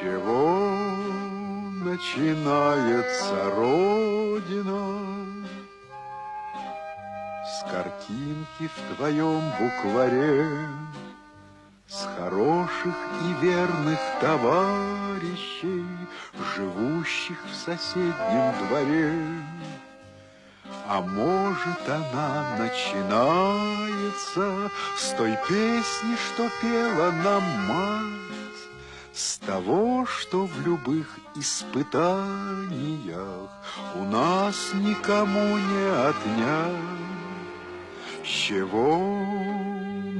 чего начинается Родина? С картинки в твоем букваре, С хороших и верных товарищей, Живущих в соседнем дворе. А может, она начинается С той песни, что пела нам мать, с того, что в любых испытаниях у нас никому не отнять. С чего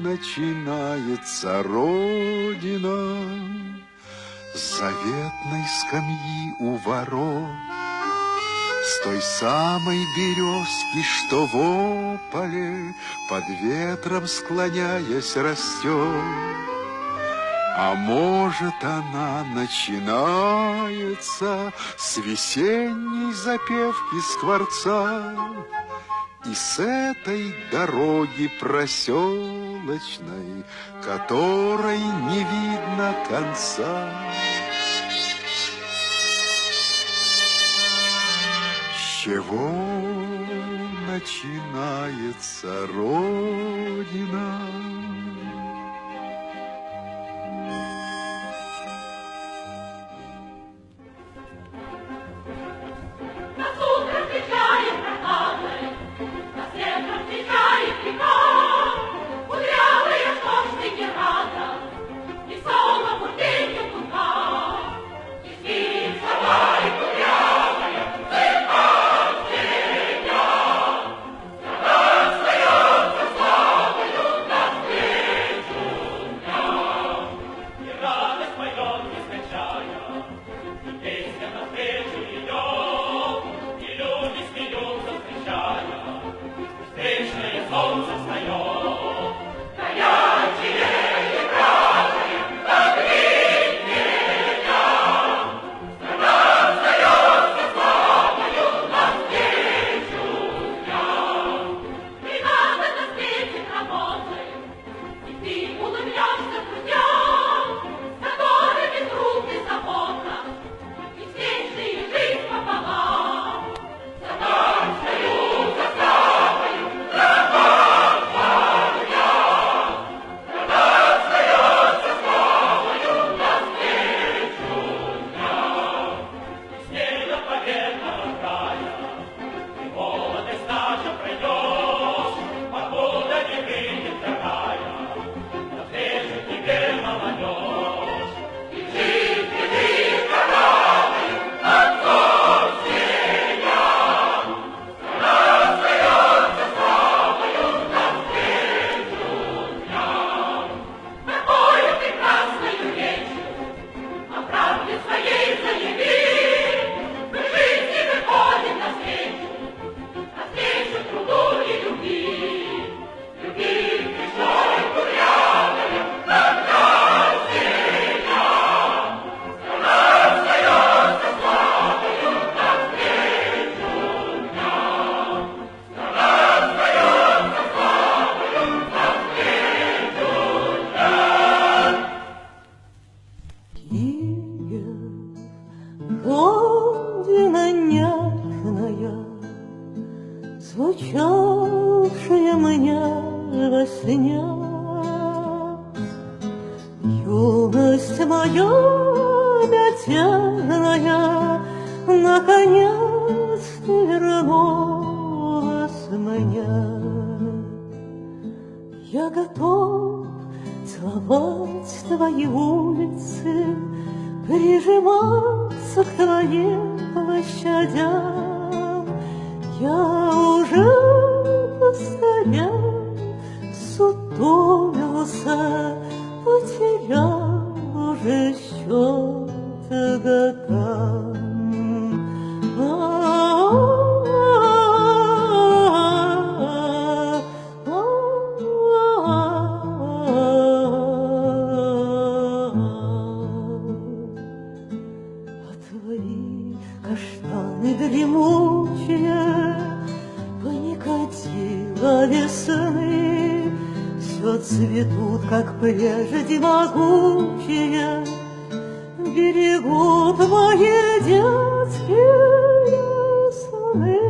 начинается Родина? С заветной скамьи у ворот, С той самой березки, что в ополе Под ветром склоняясь растет. А может, она начинается с весенней запевки скворца И с этой дороги проселочной, которой не видно конца. С чего начинается Родина? Сне. Юность моя мятежная наконец вернулась мне. Я готов целовать твои улицы, прижиматься к твоим площадям. Я уже каштаны дремучие Паникодила весны Все цветут, как прежде могучие берегут мои детские сны.